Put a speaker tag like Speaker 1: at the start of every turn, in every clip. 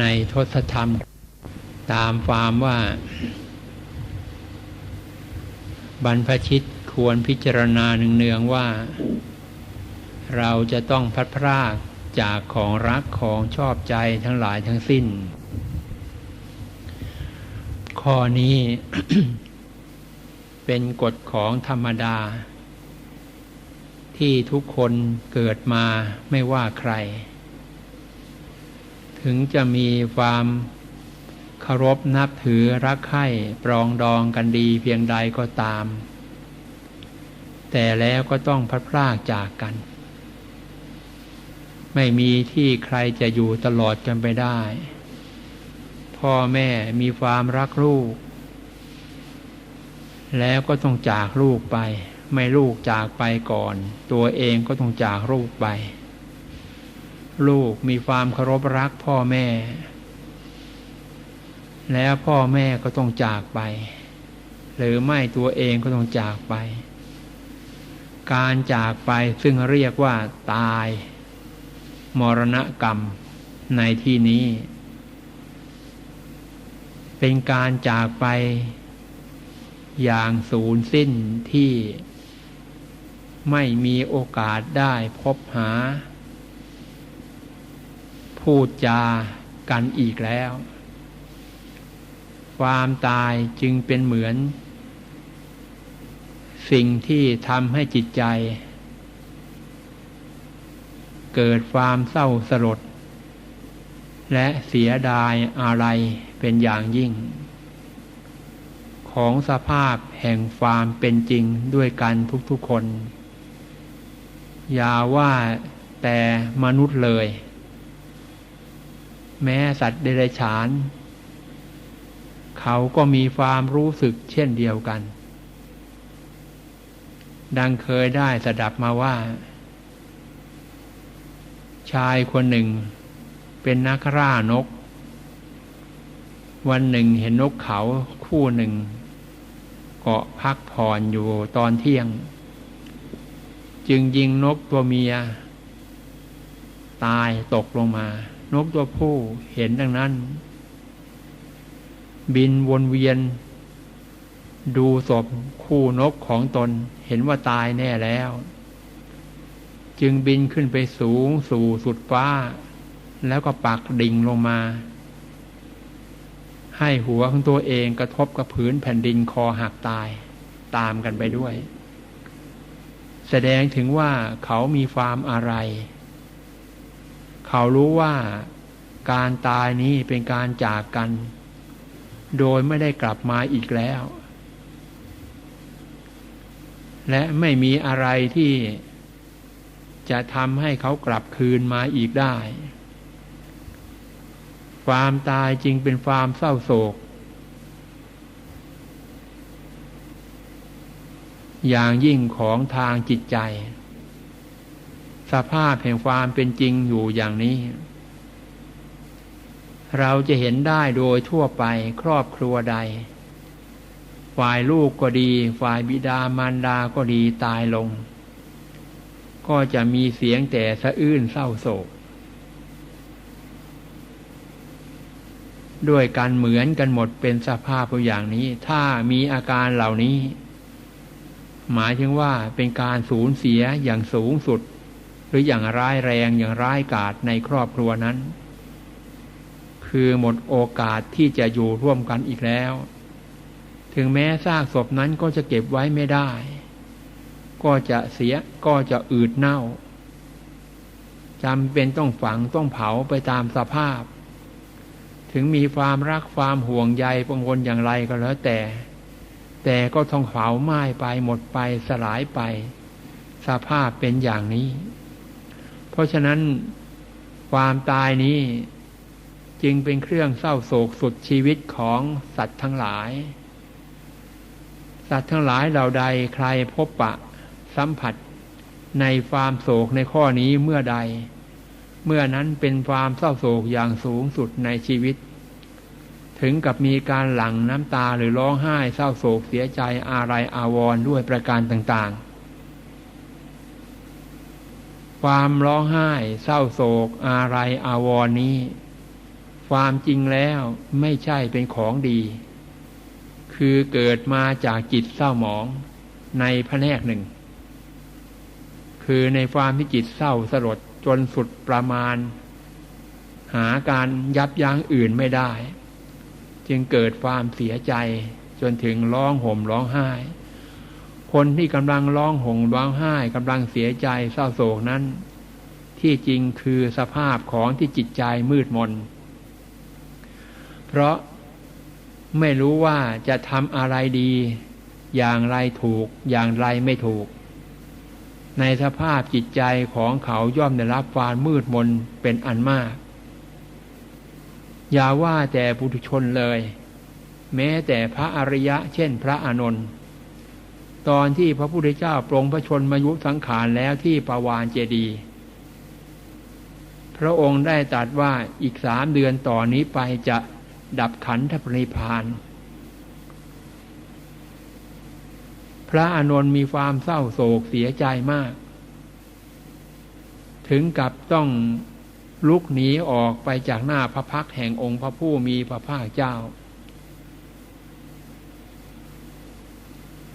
Speaker 1: ในทศธรรม ตามความว่า บรรพชิตควรพิจารณาเนืองๆว่า เราจะต้องพัดพรากจากของรักของชอบใจทั้งหลายทั้งสิ้น ข้อนี้ เป็นกฎของธรรมดา ที่ทุกคนเกิดมาไม่ว่าใคร ถึงจะมีความเคารพนับถือรักใคร่ปรองดองกันดีเพียงใดก็ตาม แต่แล้วก็ต้องพัดพรากจากกัน ไม่มีที่ใครจะอยู่ตลอดกันไปได้ พ่อแม่มีความรักลูก แล้วก็ต้องจากลูกไป ไม่ลูกจากไปก่อน ตัวเองก็ต้องจากลูกไป ลูกมีความเคารพรักพ่อแม่ แล้วพ่อแม่ก็ต้องจากไป หรือไม่ตัวเองก็ต้องจากไป การจากไปซึ่งเรียกว่าตาย มรณกรรมในที่นี้ เป็นการจากไป อย่างสูญสิ้นที่ไม่มีโอกาสได้พบหา พูดจากันอีกแล้ว ความตายจึงเป็นเหมือน สิ่งที่ทำให้จิตใจ เกิดความเศร้าสลดและเสียดายอะไรเป็นอย่างยิ่ง ของสภาพแห่งความเป็นจริงด้วยกันทุกๆคน อย่าว่าแต่มนุษย์เลย แม้สัตว์เดรัจฉาน เขาก็มีความรู้สึกเช่นเดียวกัน ดังเคยได้สดับมาว่า ชายคนหนึ่ง เป็นนักร่านก วันหนึ่งเห็นนกเขาคู่หนึ่ง เกาะพักผ่อนอยู่ตอนเที่ยง จึงยิงนกตัวเมีย ตายตกลงมา นกตัวผู้เห็นดังนั้น บินวนเวียน ดูศพคู่นกของตนเห็นว่าตายแน่แล้ว จึงบินขึ้นไปสูงสู่สุดฟ้า แล้วก็ปักดิ่งลงมา ให้หัวของตัวเองกระทบกับพื้นแผ่นดินคอหักตายตามกันไปด้วย แสดงถึงว่าเขามีความอะไร เขารู้ว่าการตายนี้เป็นการจากกัน โดยไม่ได้กลับมาอีกแล้ว และไม่มีอะไรที่จะทำให้เขากลับคืนมาอีกได้ ความตายจริงเป็นความเศร้าโศก อย่างยิ่งของทางจิตใจ สภาพแห่งความเป็นจริงอยู่อย่างนี้ เราจะเห็นได้โดยทั่วไปครอบครัวใด ฝ่ายลูกก็ดี ฝ่ายบิดามารดาก็ดีตายลง ก็จะมีเสียงแต่สะอื้นเศร้าโศก ด้วยกันเหมือนกันหมดเป็นสภาพอย่างนี้ ถ้ามีอาการเหล่านี้หมายถึงว่าเป็นการสูญเสียอย่างสูงสุด หรืออย่างร้ายแรงอย่างร้ายกาจในครอบครัวนั้น คือหมดโอกาสที่จะอยู่ร่วมกันอีกแล้ว ถึงแม้ซากศพนั้นก็จะเก็บไว้ไม่ได้ ก็จะเสียก็จะอืดเน่าจำเป็นต้องฝังต้องเผาไปตามสภาพ ถึงมีความรักความห่วงใยกังวลอย่างไรก็แล้วแต่ แต่ก็ต้องเผาไหม้ไปหมดไปสลายไป สภาพเป็นอย่างนี้ เพราะฉะนั้นความตายนี้จึงเป็นเครื่องเศร้าโศกสุดชีวิตของสัตว์ทั้งหลาย สัตว์ทั้งหลายเหล่าใดใครพบปะ สัมผัสในความโศกในข้อนี้เมื่อใด เมื่อนั้นเป็นความเศร้าโศกอย่างสูงสุดในชีวิต ถึงกับมีการหลั่งน้ำตาหรือร้องไห้เศร้าโศกเสียใจอะไรอาวรด้วยประการต่างๆ ความร้องไห้ เศร้าโศก อะไรอาวรณ์นี้ ความจริงแล้วไม่ใช่เป็นของดี คือเกิดมาจากจิตเศร้าหมองในพระแนกหนึ่ง คือในความที่จิตเศร้าสลดจนสุดประมาณ หาการยับยั้งอื่นไม่ได้ จึงเกิดความเสียใจจนถึงร้องห่มร้องไห้ คนที่กำลังร้องห่มร้องไห้กำลังเสียใจเศร้าโศกนั้น ที่จริงคือสภาพของที่จิตใจมืดมน เพราะไม่รู้ว่าจะทำอะไรดี อย่างไรถูกอย่างไรไม่ถูก ในสภาพจิตใจของเขาย่อมได้รับความมืดมนเป็นอันมาก อย่าว่าแต่ปุถุชนเลย แม้แต่พระอริยะเช่นพระอานนท์ ตอนที่พระพุทธเจ้าปรงพระชนมายุสังขารแล้วที่ปาวานเจดีพระองค์ได้ตรัสว่าอีกสามเดือนต่อนนี้ไปจะดับขันธปริพาน พระอานนท์มีความเศร้าโศกเสียใจมาก ถึงกับต้องลุกหนีออกไปจากหน้าพระพักแห่งองค์พระผู้มีพระภาคเจ้า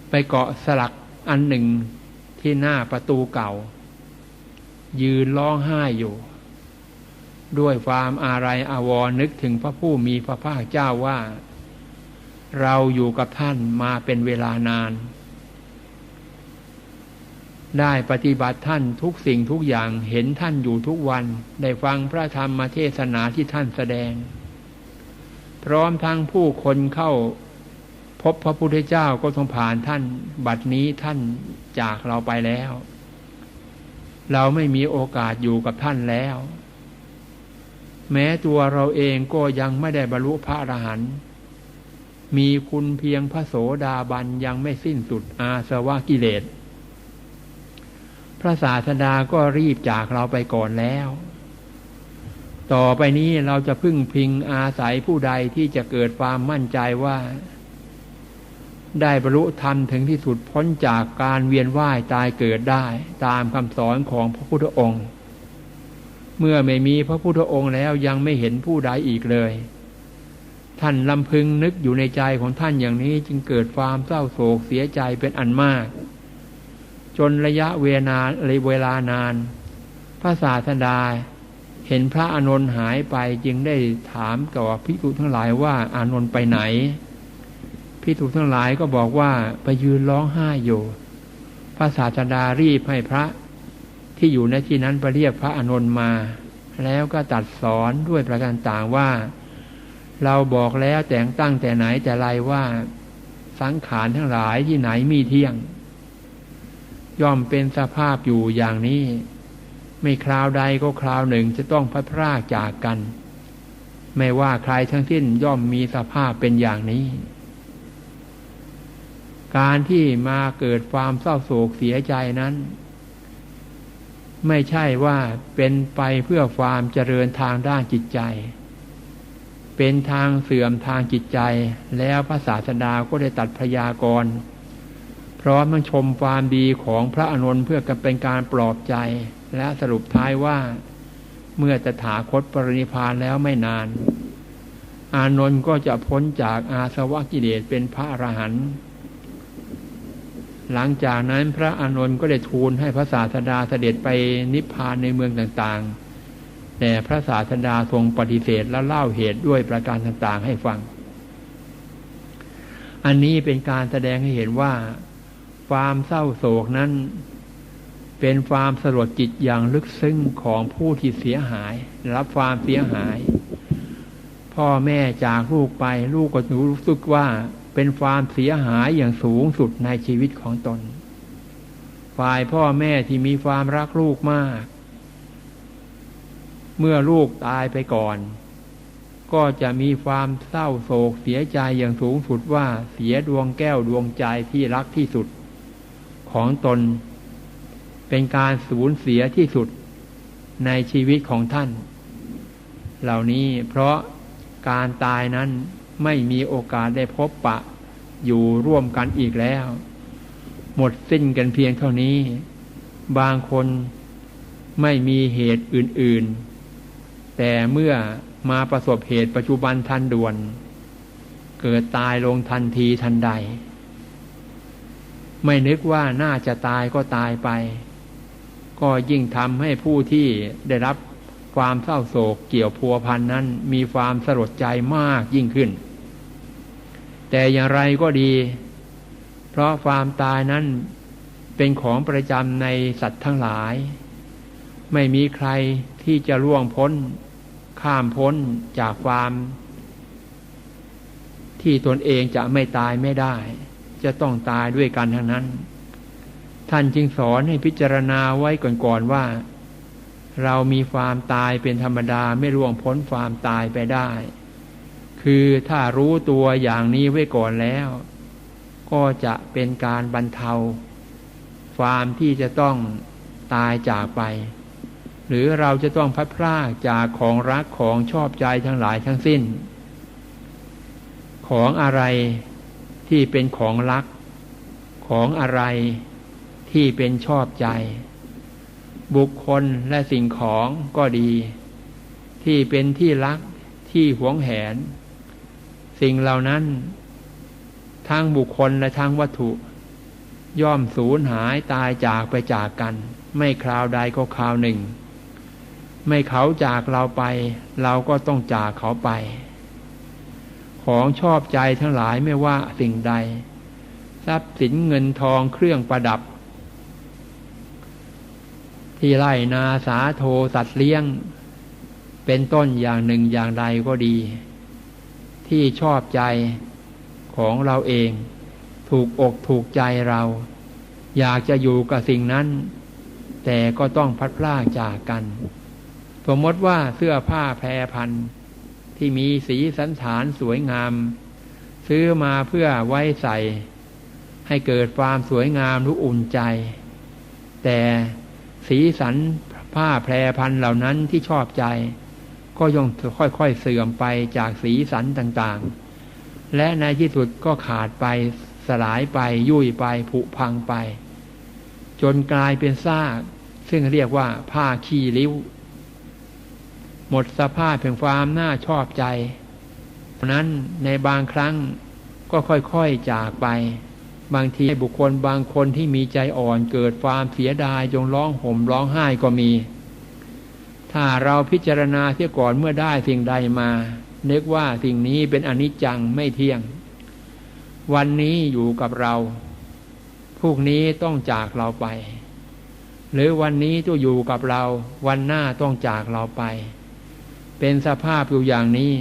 Speaker 1: ไปเกาะสลักอันหนึ่งที่หน้าประตูเก่า ยืนร้องไห้อยู่ ด้วยความอาลัยอาวรนึกถึงพระผู้มีพระภาคเจ้าว่า เราอยู่กับท่านมาเป็นเวลานาน ได้ปฏิบัติท่านทุกสิ่งทุกอย่างเห็นท่านอยู่ทุกวัน ได้ฟังพระธรรมเทศนาที่ท่านแสดง พร้อมทั้งผู้คนเข้า พบพระพุทธเจ้าก็ต้องผ่านท่านบัดนี้ท่านจากเราไปแล้ว เราไม่มีโอกาสอยู่กับท่านแล้ว แม้ตัวเราเองก็ยังไม่ได้บรรลุพระอรหันต์มีคุณเพียงพระโสดาบันยังไม่สิ้นสุดอาสวะกิเลส พระศาสดาก็รีบจากเราไปก่อนแล้ว ต่อไปนี้เราจะพึ่งพิงอาศัยผู้ใดที่จะเกิดความมั่นใจว่า ได้บรรลุธรรมถึงที่สุดพ้นจากการเวียนว่ายตายเกิดได้ ตามคำสอนของพระพุทธองค์ เมื่อไม่มีพระพุทธองค์แล้วยังไม่เห็นผู้ใดอีกเลย ท่านลำพึงนึกอยู่ในใจของท่านอย่างนี้จึงเกิดความเศร้าโศกเสียใจเป็นอันมาก จนระยะเวลาเวลานาน พระศาสดาเห็นพระอานนท์หายไปจึงได้ถามกับพิจุทั้งหลายว่าอานนท์ไปไหน พิถูทั้งหลายก็บอกว่าไปยืนร้องไห้อยู่ พระศาสดารีบให้พระที่อยู่ในที่นั้นไปเรียกพระอานนท์มา แล้วก็ตัดสอนด้วยประการต่างว่า เราบอกแล้วแต่งตั้งแต่ไหนแต่ไรว่าสังขารทั้งหลายที่ไหนมีเที่ยง ย่อมเป็นสภาพอยู่อย่างนี้ ไม่คราวใดก็คราวหนึ่งจะต้องพัดพรากจากกัน ไม่ว่าใครทั้งสิ้นย่อมมีสภาพเป็นอย่างนี้ การที่มาเกิดความเศร้าโศกเสียใจนั้น ไม่ใช่ว่าเป็นไปเพื่อความเจริญทางด้านจิตใจ เป็นทางเสื่อมทางจิตใจ แล้วพระศาสดาก็ได้ตัดพยากรณ์พร้อมทั้งชมความดีของพระอนุนเพื่อเป็นการปลอบใจ และสรุปท้ายว่าเมื่อตถาคตปรินิพานแล้วไม่นาน อานนท์ก็จะพ้นจากอาสวะกิเลสเป็นพระอรหันต์ หลังจากนั้นพระอานนท์ก็ได้ทูลให้พระศาสดาเสด็จไปนิพพานในเมืองต่างๆ แต่พระศาสดาทรงปฏิเสธและเล่าเหตุด้วยประการต่างๆให้ฟัง อันนี้เป็นการแสดงให้เห็นว่า ความเศร้าโศกนั้น เป็นความสลดจิตอย่างลึกซึ้งของผู้ที่เสียหาย รับความเสียหาย พ่อแม่จากลูกไปลูกก็รู้สึกว่า เป็นความเสียหายอย่างสูงสุดในชีวิตของตน ฝ่ายพ่อแม่ที่มีความรักลูกมาก เมื่อลูกตายไปก่อน ก็จะมีความเศร้าโศกเสียใจอย่างสูงสุดว่าเสียดวงแก้วดวงใจที่รักที่สุด ของตน เป็นการสูญเสียที่สุดในชีวิตของท่าน เหล่านี้เพราะการตายนั้น ไม่มีโอกาสได้พบปะ อยู่ร่วมกันอีกแล้ว หมดสิ้นกันเพียงเท่านี้ บางคนไม่มีเหตุอื่น ๆ แต่เมื่อมาประสบเหตุปัจจุบันทันด่วน เกิดตายลงทันทีทันใด ไม่นึกว่าน่าจะตายก็ตายไป ก็ยิ่งทำให้ผู้ที่ได้รับความเศร้าโศกเกี่ยวพัวพันนั้นมีความสลดใจมากยิ่งขึ้น แต่อย่างไรก็ดี เพราะความตายนั้นเป็นของประจำในสัตว์ทั้งหลาย ไม่มีใครที่จะล่วงพ้น ข้ามพ้นจากความ ที่ตนเองจะไม่ตายไม่ได้ จะต้องตายด้วยกันทั้งนั้น ท่านจึงสอนให้พิจารณาไว้ก่อนๆว่า เรามีความตายเป็นธรรมดาไม่ล่วงพ้นความตายไปได้ คือถ้ารู้ตัวอย่างนี้ไว้ก่อนแล้ว ก็จะเป็นการบรรเทา ความที่จะต้องตายจากไป หรือเราจะต้องพัดพลากจากของรักของชอบใจทั้งหลายทั้งสิ้น ของอะไรที่เป็นของรัก ของอะไรที่เป็นชอบใจ บุคคลและสิ่งของก็ดี ที่เป็นที่รักที่หวงแหน สิ่งเหล่านั้นทั้งบุคคลและทั้งวัตถุ ย่อมสูญหายตายจากไปจากกัน ไม่คราวใดก็คราวหนึ่ง ไม่เขาจากเราไป เราก็ต้องจากเขาไป ของชอบใจทั้งหลายไม่ว่าสิ่งใด ทรัพย์สินเงินทองเครื่องประดับ ที่ไร่นาสาโทสัตว์เลี้ยง เป็นต้นอย่างหนึ่งอย่างใดก็ดี ที่ชอบใจของเราเอง ถูกอกถูกใจเรา อยากจะอยู่กับสิ่งนั้น แต่ก็ต้องพัดพลากจากกัน สมมติว่าเสื้อผ้าแพรพันที่มีสีสันฐานสวยงาม ซื้อมาเพื่อไว้ใส่ ให้เกิดความสวยงามรู้อุ่นใจ แต่สีสันผ้าแพรพันเหล่านั้นที่ชอบใจ ก็ย่อมค่อยๆเสื่อมไปจากสีสันต่างๆ และในที่สุดก็ขาดไปสลายไปยุ่ยไปผุพังไป จนกลายเป็นซากซึ่งเรียกว่าผ้าขี้ริ้ว หมดสภาพเพียงความน่าชอบใจนั้นในบางครั้งก็ค่อยๆจากไป บางทีบุคคลบางคนที่มีใจอ่อนเกิดความเสียดายจงร้องห่มร้องไห้ก็มี ถ้าเราพิจารณาเสียก่อนเมื่อได้สิ่งใดมานึกว่าสิ่งนี้เป็นอนิจจังไม่เที่ยง วันนี้อยู่กับเราพรุ่งนี้ต้องจากเราไป หรือวันนี้ต้องอยู่กับเรา วันหน้าต้องจากเราไป เป็นสภาพอยู่อย่างนี้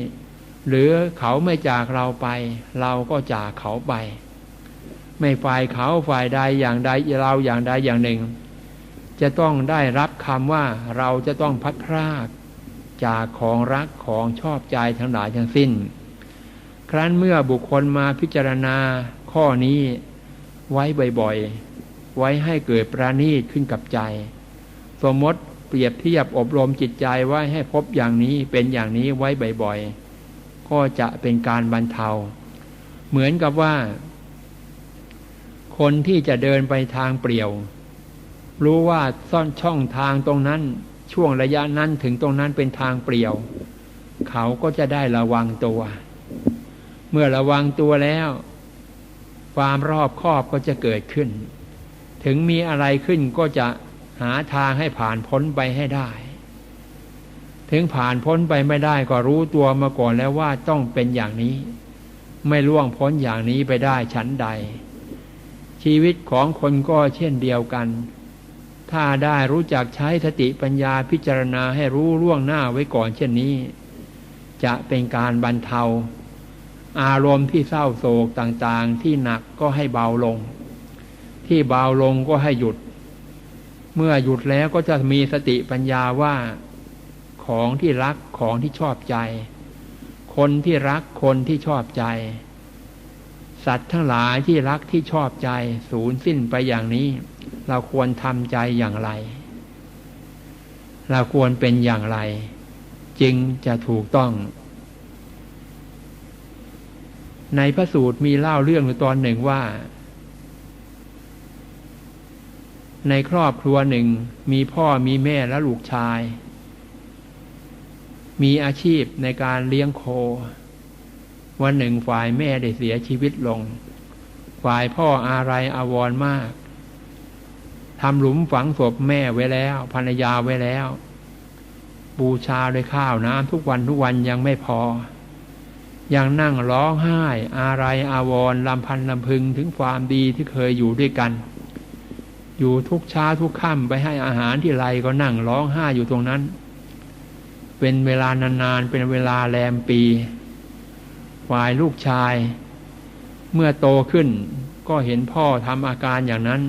Speaker 1: หรือเขาไม่จากเราไป เราก็จากเขาไป ไม่ฝ่ายเขาฝ่ายใดอย่างใดเราอย่างใดอย่างหนึ่ง จะต้องได้รับคำว่าเราจะต้องพัดพรากจากของรักของชอบใจทั้งหลายทั้งสิ้น ครั้นเมื่อบุคคลมาพิจารณาข้อนี้ไว้บ่อยๆ ไว้ให้เกิดประณีตขึ้นกับใจ สมมติเปรียบเทียบอบรมจิตใจไว้ให้พบอย่างนี้เป็นอย่างนี้ไว้บ่อยๆ ก็จะเป็นการบรรเทา เหมือนกับว่า คนที่จะเดินไปทางเปลี่ยว รู้ว่าซ่อนช่องทางตรงนั้น ช่วงระยะนั้นถึงตรงนั้นเป็นทางเปลี่ยว เขาก็จะได้ระวังตัว เมื่อระวังตัวแล้ว ความรอบคอบก็จะเกิดขึ้น ถึงมีอะไรขึ้นก็จะหาทางให้ผ่านพ้นไปให้ได้ ถึงผ่านพ้นไปไม่ได้ก็รู้ตัวมาก่อนแล้วว่าต้องเป็นอย่างนี้ ไม่ล่วงพ้นอย่างนี้ไปได้ชั้นใด ชีวิตของคนก็เช่นเดียวกัน ถ้าได้รู้จักใช้สติปัญญาพิจารณาให้รู้ล่วงหน้าไว้ก่อนเช่นนี้ จะเป็นการบรรเทา อารมณ์ที่เศร้าโศกต่างๆ ที่หนักก็ให้เบาลง ที่เบาลงก็ให้หยุด เมื่อหยุดแล้วก็จะมีสติปัญญาว่าของที่รักของที่ชอบใจ คนที่รักคนที่ชอบใจ สัตว์ทั้งหลายที่รักที่ชอบใจ สูญสิ้นไปอย่างนี้ เราควรทำใจอย่างไร เราควรเป็นอย่างไร จึงจะถูกต้อง ในพระสูตรมีเล่าเรื่องตอนหนึ่งว่า ในครอบครัวหนึ่งมีพ่อมีแม่และลูกชาย มีอาชีพในการเลี้ยงโค วันหนึ่งฝ่ายแม่ได้เสียชีวิตลง ฝ่ายพ่ออะไรอาวรมาก ทำหลุมฝังศพแม่ไว้แล้วภรรยาไว้แล้ว บูชาด้วยข้าวน้ำทุกวันทุกวันยังไม่พอ ยังนั่งร้องไห้อะไรอาวรลำพันลำพึงถึงความดีที่เคยอยู่ด้วยกัน อยู่ทุกเช้าทุกค่ำไปให้อาหารที่ไรก็นั่งร้องไห้อยู่ตรงนั้น เป็นเวลานานๆเป็นเวลาแรมปีฝ่ายลูกชาย เมื่อโตขึ้นก็เห็นพ่อทำอาการอย่างนั้น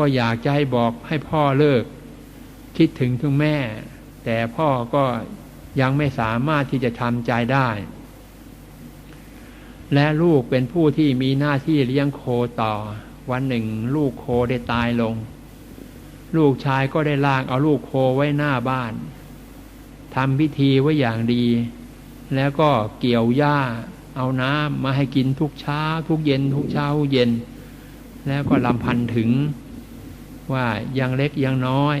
Speaker 1: ก็อยากจะให้บอกให้พ่อเลิก คิดถึงถึงแม่ แต่พ่อก็ยังไม่สามารถที่จะทำใจได้ และลูกเป็นผู้ที่มีหน้าที่เลี้ยงโคต่อ วันหนึ่ง ลูกโคได้ตายลง ลูกชายก็ได้ลากเอาลูกโคไว้หน้าบ้านทำพิธีไว้อย่างดี แล้วก็เกี่ยวหญ้า เอาน้ำมาให้กินทุกเช้า ทุกเย็น ทุกเช้าเย็น แล้วก็ลำพันถึง ว่ายังเล็กยังน้อย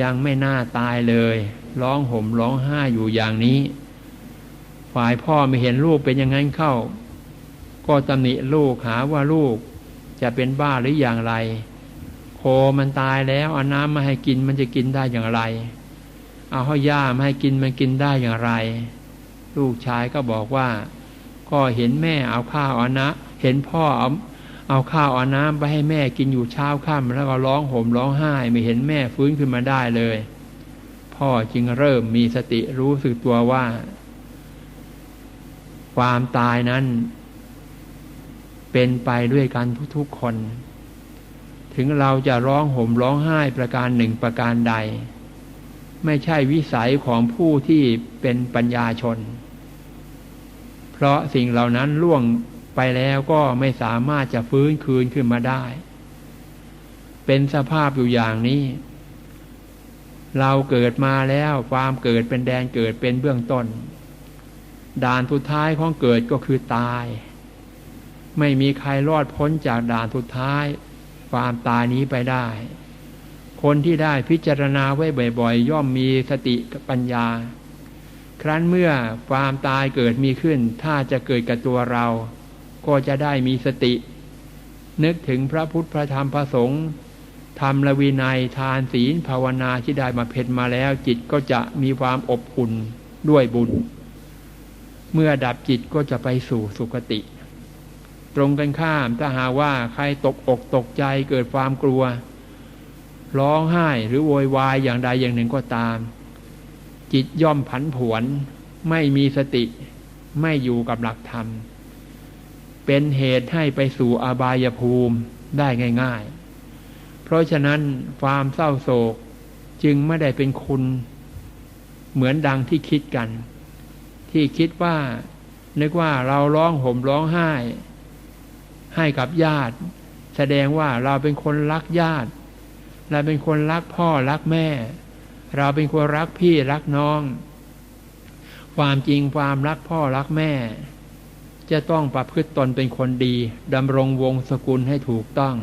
Speaker 1: ยังไม่น่าตายเลย ร้องห่มร้องไห้อยู่อย่างนี้ ฝ่ายพ่อไม่เห็นลูกเป็นอย่างนั้นเข้า ก็ตำหนิลูกหาว่าลูกจะเป็นบ้าหรืออย่างไร โคมันตายแล้วเอาน้ำมาให้กินมันจะกินได้อย่างไร เอาข้าวหญ้ามาให้กินมันกินได้อย่างไร ลูกชายก็บอกว่า ก็เห็นแม่เอาข้าวเอานะ เห็นพ่อเอา เอาข้าวเอาน้ำไปให้แม่กินอยู่เช้าค่ำแล้วก็ร้องห่มร้องไห้ ไม่เห็นแม่ฟื้นขึ้นมาได้เลย พ่อจึงเริ่มมีสติรู้สึกตัวว่า ความตายนั้น เป็นไปด้วยกันทุกๆคน ถึงเราจะร้องห่มร้องไห้ประการหนึ่งประการใด ไม่ใช่วิสัยของผู้ที่เป็นปัญญาชน เพราะสิ่งเหล่านั้นล่วง ไปแล้วก็ไม่สามารถจะฟื้นคืนขึ้นมาได้ เป็นสภาพอยู่อย่างนี้ เราเกิดมาแล้วความเกิดเป็นแดนเกิดเป็นเบื้องต้น ด่านสุดท้ายของเกิดก็คือตาย ไม่มีใครรอดพ้นจากด่านสุดท้าย ความตายนี้ไปได้ คนที่ได้พิจารณาไว้บ่อยๆ ย่อมมีสติปัญญาครั้นเมื่อความตายเกิดมีขึ้น ถ้าจะเกิดกับตัวเรา ก็จะได้มีสติ นึกถึงพระพุทธพระธรรมพระสงฆ์ทำละวินัยทานศีลภาวนาที่ได้มาเพชรมาแล้ว จิตก็จะมีความอบอุ่นด้วยบุญ เมื่อดับจิตก็จะไปสู่สุคติ ตรงกันข้ามถ้าหาว่าใครตกอกตกใจเกิดความกลัว ร้องไห้หรือโวยวายอย่างใดอย่างหนึ่งก็ตาม จิตย่อมผันผวน ไม่มีสติไม่อยู่กับหลักธรรม เป็นเหตุให้ไปสู่อบายภูมิได้ง่าย ๆ เพราะฉะนั้นความเศร้าโศกจึงไม่ได้เป็นคุณ เหมือนดังที่คิดกัน ที่คิดว่านึกว่าเราร้องห่มร้องไห้ ให้กับญาติ แสดงว่าเราเป็นคนรักญาติ เราเป็นคนรักพ่อรักแม่ เราเป็นคนรักพี่รักน้อง ความจริงความรักพ่อรักแม่ จะต้องประพฤติตนเป็นคนดีดำรงวงศกุลให้ถูกต้อง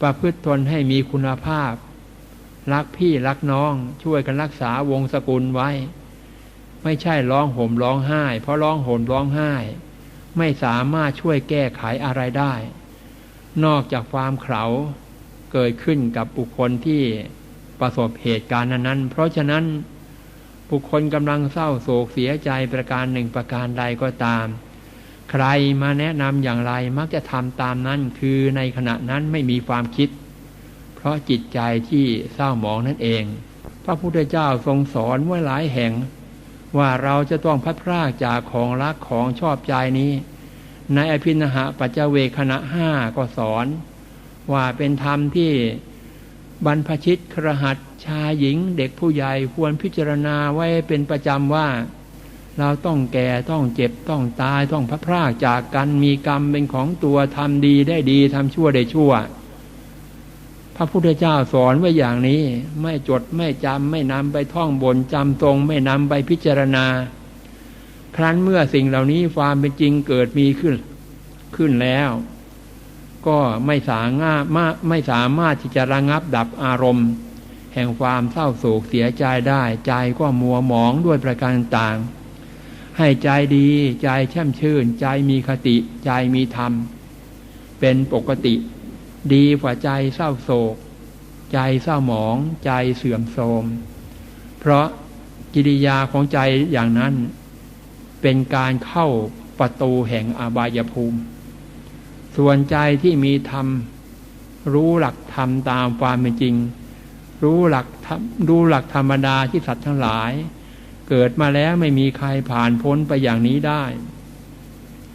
Speaker 1: ประพฤติตนให้มีคุณภาพ รักพี่รักน้องช่วยกันรักษาวงศกุลไว้ ไม่ใช่ร้องห่มร้องไห้ เพราะร้องห่มร้องไห้ ไม่สามารถช่วยแก้ไขอะไรได้ นอกจากความเขาเกิดขึ้นกับบุคคลที่ประสบเหตุการณ์นั้น เพราะฉะนั้นบุคคลกำลังเศร้าโศกเสียใจประการหนึ่งประการใดก็ตาม ใครมาแนะนำอย่างไรมักจะทำตามนั้น คือในขณะนั้นไม่มีความคิด เพราะจิตใจที่เศร้าหมองนั่นเอง พระพุทธเจ้าทรงสอนไว้หลายแห่ง ว่าเราจะต้องพัดพรากจากของรักของชอบใจนี้ ในอภินหะปัจเจเวคณะห้าก็สอน ว่าเป็นธรรมที่บรรพชิตครหัสชายหญิงเด็กผู้ใหญ่ควรพิจารณาไว้เป็นประจำว่า เราต้องแก่ต้องเจ็บต้องตายต้องพระพรากจากกันมีกรรมเป็นของตัวทำดีได้ดีทำชั่วได้ชั่ว พระพุทธเจ้าสอนไว้อย่างนี้ ไม่จดไม่จำไม่นำไปท่องบนจำตรง ไม่นำไปพิจารณา ครั้นเมื่อสิ่งเหล่านี้ความเป็นจริงเกิดมีขึ้นขึ้นแล้ว ก็ไม่สามารถไม่สามารถที่จะระงับดับอารมณ์แห่งความเศร้าโศกเสียใจได้ ใจก็มัวหมองด้วยประการต่าง ให้ใจดีใจแช่มชื่น ใจมีคติ ใจมีธรรม เป็นปกติ ดีกว่าใจเศร้าโศก ใจเศร้าหมอง ใจเสื่อมโทรม เพราะกิริยาของใจอย่างนั้น เป็นการเข้าประตูแห่งอบายภูมิ ส่วนใจที่มีธรรม รู้หลักธรรมตามความเป็นจริง รู้หลักธรรมรู้หลักธรรมดาที่สัตว์ทั้งหลาย เกิดมาแล้วไม่มีใครผ่านพ้นไปอย่างนี้ได้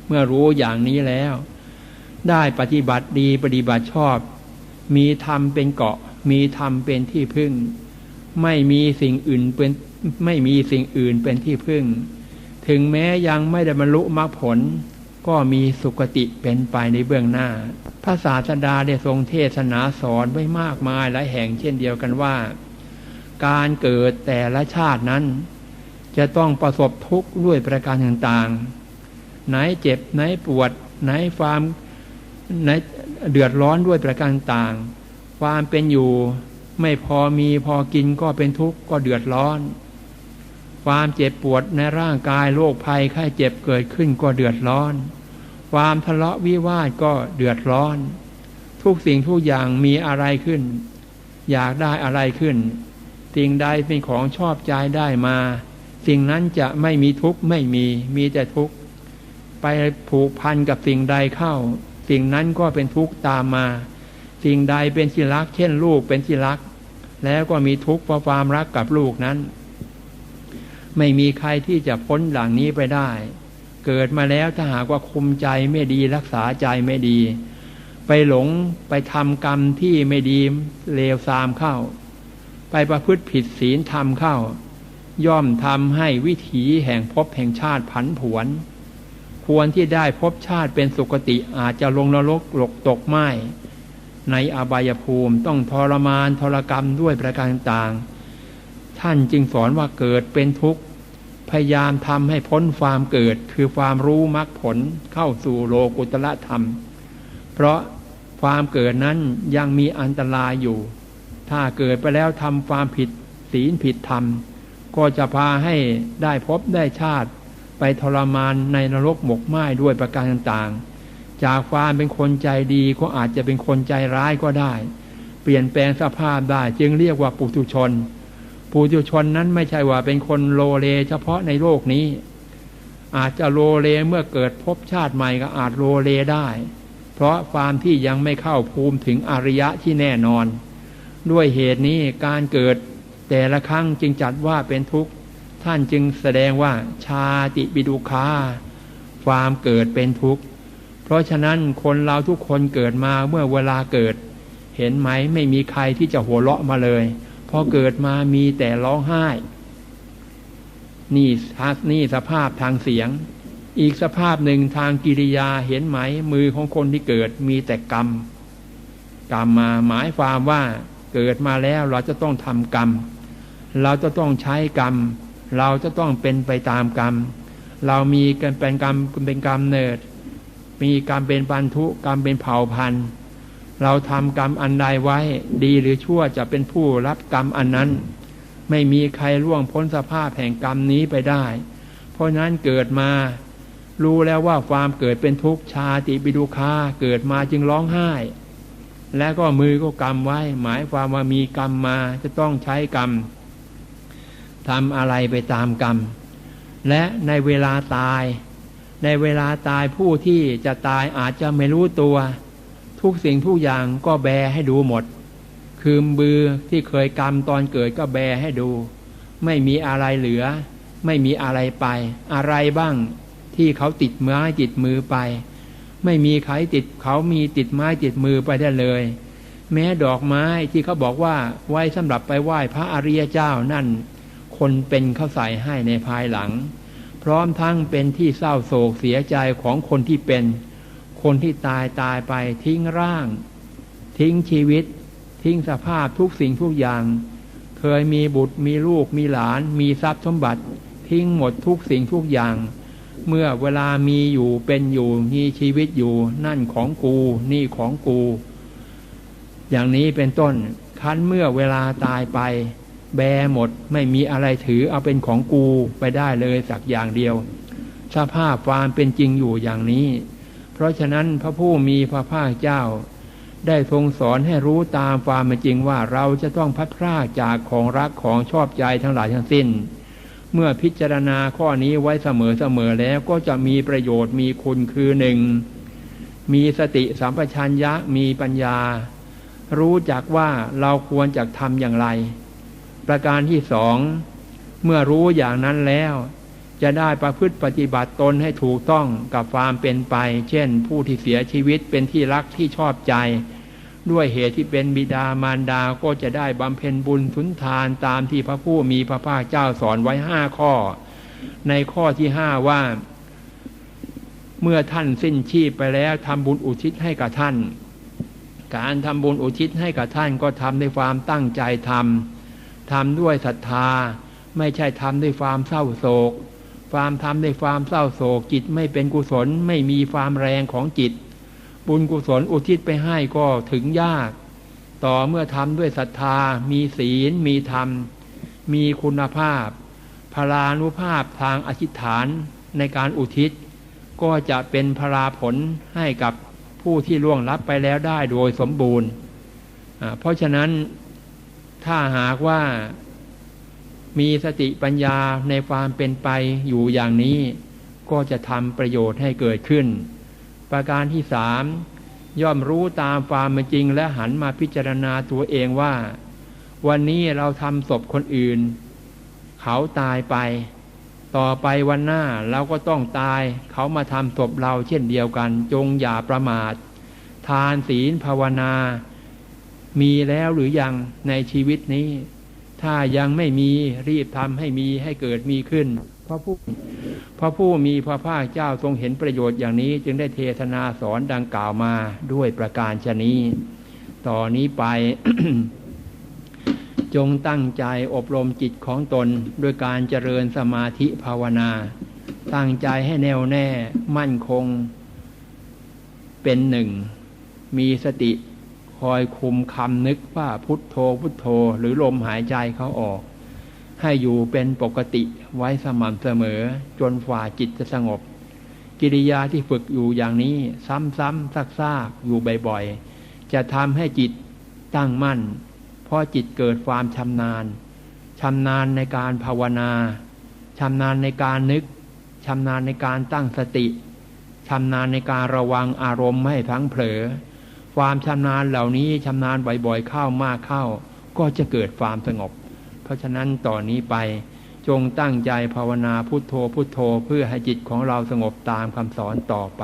Speaker 1: เมื่อรู้อย่างนี้แล้ว ได้ปฏิบัติดีปฏิบัติชอบ มีธรรมเป็นเกาะ มีธรรมเป็นที่พึ่ง ไม่มีสิ่งอื่นเป็นไม่มีสิ่งอื่นเป็นที่พึ่ง ถึงแม้ยังไม่ได้บรรลุมรรคผล ก็มีสุคติเป็นไปในเบื้องหน้า พระศาสดาได้ทรงเทศนาสอนไว้มากมายหลายแห่งเช่นเดียวกันว่า การเกิดแต่ละชาตินั้น จะต้องประสบทุกข์ด้วยประการต่างๆ ไหนเจ็บไหนปวด ไหนความไหนเดือดร้อนด้วยประการต่างความเป็นอยู่ไม่พอมีพอกินก็เป็นทุกข์ก็เดือดร้อน ความเจ็บปวดในร่างกายโรคภัยไข้เจ็บเกิดขึ้นก็เดือดร้อน ความทะเลาะวิวาทก็เดือดร้อน ทุกสิ่งทุกอย่างมีอะไรขึ้น อยากได้อะไรขึ้นสิ่งใดเป็นของชอบใจได้มา สิ่งนั้นจะไม่มีทุกข์ไม่มีมีแต่ทุกข์ไปผูกพันกับสิ่งใดเข้า สิ่งนั้นก็เป็นทุกข์ตามมา สิ่งใดเป็นที่รัก เช่นลูกเป็นที่รัก แล้วก็มีทุกข์เพราะความรักกับลูกนั้น ไม่มีใครที่จะพ้นหลังนี้ไปได้ เกิดมาแล้วถ้าหากว่าคุมใจไม่ดีรักษาใจไม่ดี ไปหลงไปทำกรรมที่ไม่ดีเลวทรามเข้า ไปประพฤติผิดศีลธรรมเข้า ย่อมทำให้วิถีแห่งภพแห่งชาติผันผวน ควรที่ได้พบชาติเป็นสุคติอาจจะลงนรกหลกตกไหมในอบายภูมิต้องทรมานทรกรรมด้วยประการต่างท่านจึงสอนว่าเกิดเป็นทุกข์ พยายามทำให้พ้นความเกิดคือความรู้มรรคผลเข้าสู่โลกุตละธรรม เพราะความเกิดนั้นยังมีอันตรายอยู่ ถ้าเกิดไปแล้วทำความผิดศีลผิดธรรม ก็จะพาให้ได้พบได้ชาติ ไปทรมานในนรกหมกไหม้ด้วยประการต่างๆ จากความเป็นคนใจดีก็อาจจะเป็นคนใจร้ายก็ได้ เปลี่ยนแปลงสภาพได้จึงเรียกว่าปุถุชน ปุถุชนนั้นไม่ใช่ว่าเป็นคนโลเลเฉพาะในโลกนี้ อาจจะโลเลเมื่อเกิดพบชาติใหม่ก็อาจโลเลได้ เพราะความที่ยังไม่เข้าภูมิถึงอริยะที่แน่นอน ด้วยเหตุนี้การเกิด แต่ละครั้งจึงจัดว่าเป็นทุกข์ ท่านจึงแสดงว่าชาติบิดุคาความเกิดเป็นทุกข์ เพราะฉะนั้นคนเราทุกคนเกิดมาเมื่อเวลาเกิด เห็นไหมไม่มีใครที่จะหัวเราะมาเลยพอเกิดมามีแต่ร้องไห้ นี่ทัศนี่สภาพทางเสียง อีกสภาพหนึ่งทางกิริยาเห็นไหมมือของคนที่เกิดมีแต่กรรม กรรมมาหมายความว่าเกิดมาแล้วเราจะต้องทำกรรม เราจะต้องใช้กรรม เราจะต้องเป็นไปตามกรรม เรามีกันเป็นกรรมเป็นกรรมเนิด มีกรรมเป็นปันทุกรรมเป็นเผ่าพันธุ์ เราทำกรรมอันใดไว้ดีหรือชั่วจะเป็นผู้รับกรรมอันนั้น ไม่มีใครล่วงพ้นสภาพแห่งกรรมนี้ไปได้ เพราะนั้นเกิดมา รู้แล้วว่าความเกิดเป็นทุกข์ชาติบิดุคาเกิดมาจึงร้องไห้และก็มือก็กรรมไว้ หมายความว่ามีกรรมมาจะต้องใช้กรรม ทำอะไรไปตามกรรม และในเวลาตาย ในเวลาตายผู้ที่จะตายอาจจะไม่รู้ตัว ทุกสิ่งทุกอย่างก็แบให้ดูหมด คือมือที่เคยกรรมตอนเกิดก็แบให้ดู ไม่มีอะไรเหลือ ไม่มีอะไรไป อะไรบ้างที่เขาติดไม้ติดมือไป ไม่มีใครติดเขามีติดไม้ติดมือไปได้เลย แม้ดอกไม้ที่เขาบอกว่าไว้สำหรับไปไหว้พระอริยเจ้านั่น คนเป็นเขาใส่ให้ในภายหลัง พร้อมทั้งเป็นที่เศร้าโศกเสียใจของคนที่เป็น คนที่ตายตายไปทิ้งร่าง ทิ้งชีวิต ทิ้งสภาพทุกสิ่งทุกอย่าง เคยมีบุตรมีลูกมีหลาน มีทรัพย์สมบัติ ทิ้งหมดทุกสิ่งทุกอย่าง เมื่อเวลามีอยู่เป็นอยู่มีชีวิตอยู่นั่นของกูนี่ของกู อย่างนี้เป็นต้นคั้นเมื่อเวลาตายไป แบหมดไม่มีอะไรถือเอาเป็นของกูไปได้เลยสักอย่างเดียว สภาพความเป็นจริงอยู่อย่างนี้ เพราะฉะนั้นพระผู้มีพระภาคเจ้า ได้ทรงสอนให้รู้ตามความเป็นจริงว่าเราจะต้องพัดพรากจากของรักของชอบใจทั้งหลายทั้งสิ้น เมื่อพิจารณาข้อนี้ไว้เสมอๆแล้วก็จะมีประโยชน์มีคุณคือหนึ่งมีสติสัมปชัญญะมีปัญญา รู้จักว่าเราควรจะทำอย่างไร ประการที่สองเมื่อรู้อย่างนั้นแล้ว จะได้ประพฤติปฏิบัติตนให้ถูกต้องกับความเป็นไป เช่น ผู้ที่เสียชีวิตเป็นที่รักที่ชอบใจ ด้วยเหตุที่เป็นบิดามารดาก็จะได้บำเพ็ญบุญทุนทานตามที่พระผู้มีพระภาคเจ้าสอนไว้ห้าข้อ ในข้อที่ห้าว่า เมื่อท่านสิ้นชีพไปแล้วทำบุญอุทิศให้กับท่าน การทำบุญอุทิศให้กับท่านก็ทำด้วยความตั้งใจทำ ทำด้วยศรัทธา ไม่ใช่ทำด้วยความเศร้าโศก ความทำด้วยความเศร้าโศกจิตไม่เป็นกุศลไม่มีความแรงของจิต บุญกุศลอุทิศไปให้ก็ถึงยาก ต่อเมื่อทำด้วยศรัทธา มีศีล มีธรรม มีคุณภาพ พลานุภาพทางอธิษฐานในการอุทิศ ก็จะเป็นพลาผลให้กับผู้ที่ล่วงลับไปแล้วได้โดยสมบูรณ์ เพราะฉะนั้น ถ้าหากว่ามีสติปัญญาในความเป็นไปอยู่อย่างนี้ ก็จะทำประโยชน์ให้เกิดขึ้น ประการที่สามย่อมรู้ตามความเป็นจริงและหันมาพิจารณาตัวเองว่า วันนี้เราทำศพคนอื่น เขาตายไป ต่อไปวันหน้าเราก็ต้องตาย เขามาทำศพเราเช่นเดียวกัน จงอย่าประมาท ทานศีลภาวนา มีแล้วหรือยังในชีวิตนี้ ถ้ายังไม่มีรีบทำให้มีให้เกิดมีขึ้นเพราะผู้พระผู้มีพระภาคเจ้าทรงเห็นประโยชน์อย่างนี้ จึงได้เทศนาสอนดังกล่าวมาด้วยประการชนี้ ต่อนนี้ไป จงตั้งใจอบรมจิตของตนด้วยการเจริญสมาธิภาวนา ตั้งใจให้แน่วแน่มั่นคง เป็นหนึ่ง มีสติ คอยคุมคำนึกว่าพุทโธพุทโธ หรือลมหายใจเขาออก ให้อยู่เป็นปกติไว้สม่ำเสมอ จนฝ่าจิตจะสงบ กิริยาที่ฝึกอยู่อย่างนี้ซ้ำๆซากๆอยู่บ่อยๆ จะทำให้จิตตั้งมั่น เพราะจิตเกิดความชำนาญชำนาญในการภาวนาชำนาญในการนึกชำนาญในการตั้งสติชำนาญในการระวังอารมณ์ไม่ให้พลังเผลอ ความชำนาญเหล่านี้ชำนาญบ่อยๆเข้ามากเข้า ก็จะเกิดความสงบ เพราะฉะนั้นต่อนนี้ไปจงตั้งใจภาวนาพุทโธพุทโธเพื่อให้จิตของเราสงบตามคำสอนต่อไป